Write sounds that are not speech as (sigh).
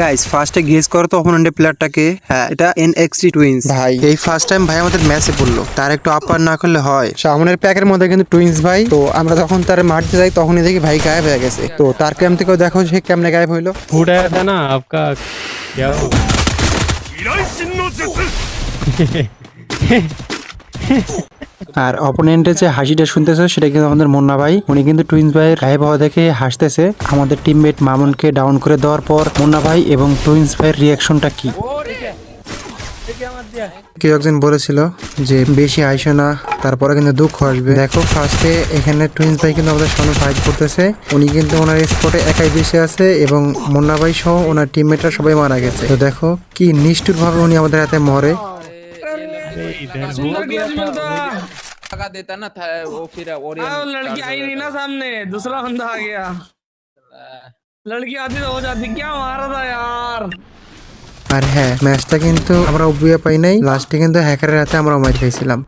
Guys ফার্স্টে guess করো তো অপোনেন্টের প্লেয়ারটাকে হ্যাঁ এটা এনএক্সটি টুইন্স ভাই এই ফার্স্ট টাইম ভাই আমাদের ম্যাচে পড়লো তার একটু আপার না করলে হয় সামনের প্যাকের মধ্যে কিন্তু টুইন্স ভাই তো আমরা যখন তার মারতে যাই তখনই দেখি ভাই গায়েব হয়ে গেছে তো তার ক্যাম্প থেকেও দেখো সে কেমনে গায়েব হইলো फूट आया था ना आपका क्या हुआ? (laughs) আর অপোনেন্টের যে হাসিটা শুনতেছে, সেটা কিন্তু আমাদের মুন্না ভাই। উনি কিন্তু টুইন্স ভাইয়ের গায়েব হওয়া দেখে হাসতেছে। আমাদের টিমমেট মামুনকে ডাউন করে দেওয়ার পর মুন্না ভাই এবং টুইন্স ভাইয়ের রিয়াকশনটা কি? কেউ একজন বলেছিল যে বেশি আইসো না, তারপরে কিন্তু দুঃখ আসবে। দেখো ফার্স্টে এখানে টুইন্স ভাই কিন্তু আমাদের সামনে ফাইট করতেছে। উনি কিন্তু ওনার স্পটে একাই বেশি আছে এবং মুন্না ভাই সহ ওনার টিমমেটরা সবাই মারা গেছে। তো দেখো, কি নিষ্ঠুরভাবে উনি আমাদের হাতে মরে। अरे इधर हो सुंदर की मिलता लगा देता ना था वो फिर हाँ, वो ओरियन लड़की आई नहीं ना सामने दूसरा बंदा आ गया लड़की आती तो हो जाती क्या मारा था यार আর হ্যাঁ ম্যাচটা কিন্তু আমরা উবিয়া পাই নাই লাস্টে কিন্তু হ্যাকারের হাতে আমরা মার খাইছিলাম